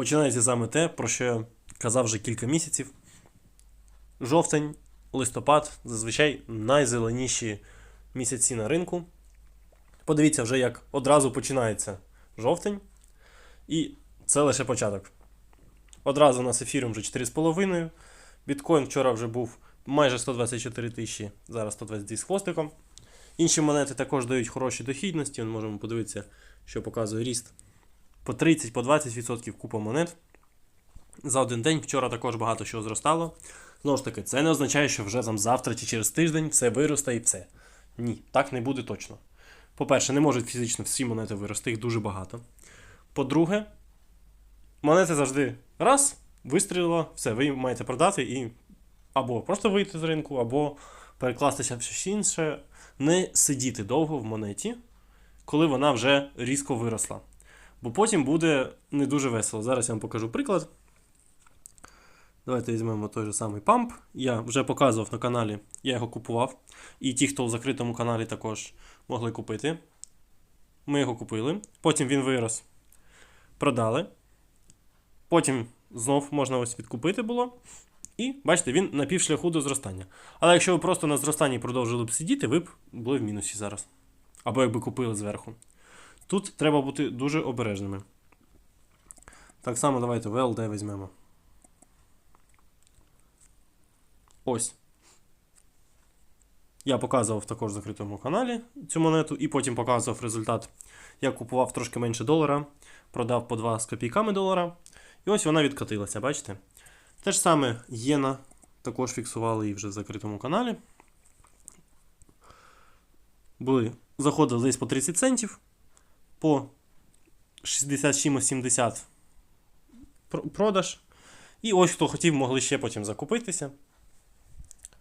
починається саме те, про що я казав вже кілька місяців. Жовтень, листопад зазвичай найзеленіші місяці на ринку. Подивіться вже, як одразу починається жовтень. І це лише початок. Одразу у нас ефіром вже 4,5. Біткоін вчора вже був майже 124 тисячі, зараз 122 з хвостиком. Інші монети також дають хороші дохідності. Ми можемо подивитися, що показує ріст. По 30, по 20% купа монет. За один день вчора також багато чого зростало. Знову ж таки, це не означає, що вже там завтра чи через тиждень все виросте і все. Ні, так не буде точно. По-перше, не можуть фізично всі монети вирости, їх дуже багато. По-друге, монети завжди раз, вистрілила, все, ви маєте продати і або просто вийти з ринку, або перекластися в щось інше, не сидіти довго в монеті, коли вона вже різко виросла. Бо потім буде не дуже весело. Зараз я вам покажу приклад. Давайте візьмемо той же самий памп. Я вже показував на каналі, я його купував. І ті, хто в закритому каналі також могли купити. Ми його купили. Потім він вирос. Продали. Потім знов можна ось відкупити було. І бачите, він на півшляху до зростання. Але якщо ви просто на зростанні продовжили б сидіти, ви б були в мінусі зараз. Або якби купили зверху. Тут треба бути дуже обережними. Так само давайте VLD візьмемо. Ось. Я показував також в закритому каналі цю монету, і потім показував результат. Я купував трошки менше долара, продав по 2 з копійками долара. І ось вона відкатилася, бачите? Те ж саме Єна, також фіксували її вже в закритому каналі. Були, заходили десь по 30 центів, по 67-70 продаж. І ось хто хотів, могли ще потім закупитися.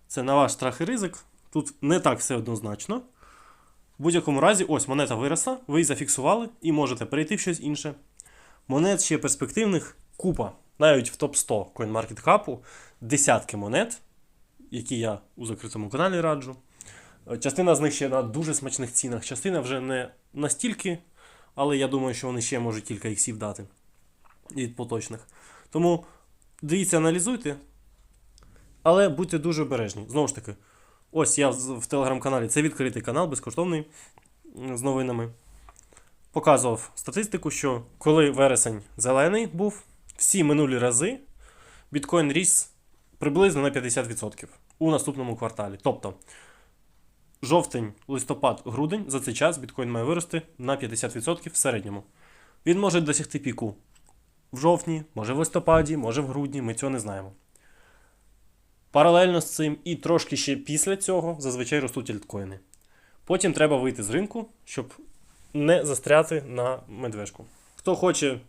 Це на ваш страх і ризик. Тут не так все однозначно. В будь-якому разі, ось монета виросла, ви її зафіксували і можете перейти в щось інше. Монет ще перспективних купа. Навіть в топ-100 CoinMarketCap десятки монет, які я у закритому каналі раджу. Частина з них ще на дуже смачних цінах, частина вже не настільки, але я думаю, що вони ще можуть кілька іксів дати від поточних. Тому дивіться, аналізуйте, але будьте дуже обережні. Знову ж таки, ось я в телеграм-каналі, це відкритий канал, безкоштовний з новинами. Показував статистику, що коли вересень зелений був, всі минулі рази біткоін ріс приблизно на 50% у наступному кварталі. Тобто жовтень, листопад, грудень за цей час біткоін має вирости на 50% в середньому. Він може досягти піку в жовтні, може в листопаді, може в грудні, ми цього не знаємо. Паралельно з цим і трошки ще після цього зазвичай ростуть альткоїни. Потім треба вийти з ринку, щоб не застряти на медвежку. Хто хоче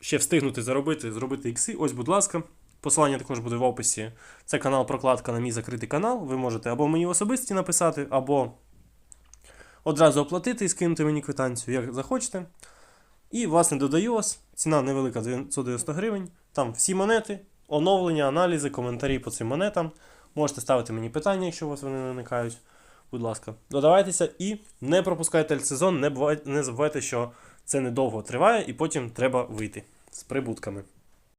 ще встигнути заробити, зробити ікси, ось, будь ласка. Посилання також буде в описі. Це канал Прокладка на мій закритий канал. Ви можете або мені особисті написати, або одразу оплатити і скинути мені квитанцію, як захочете. І, власне, додаю вас. Ціна невелика 990 гривень. Там всі монети, оновлення, аналізи, коментарі по цим монетам. Можете ставити мені питання, якщо у вас вони виникають. Будь ласка, додавайтеся і не пропускайте бувайте, не забувайте, що це недовго триває, і потім треба вийти з прибутками.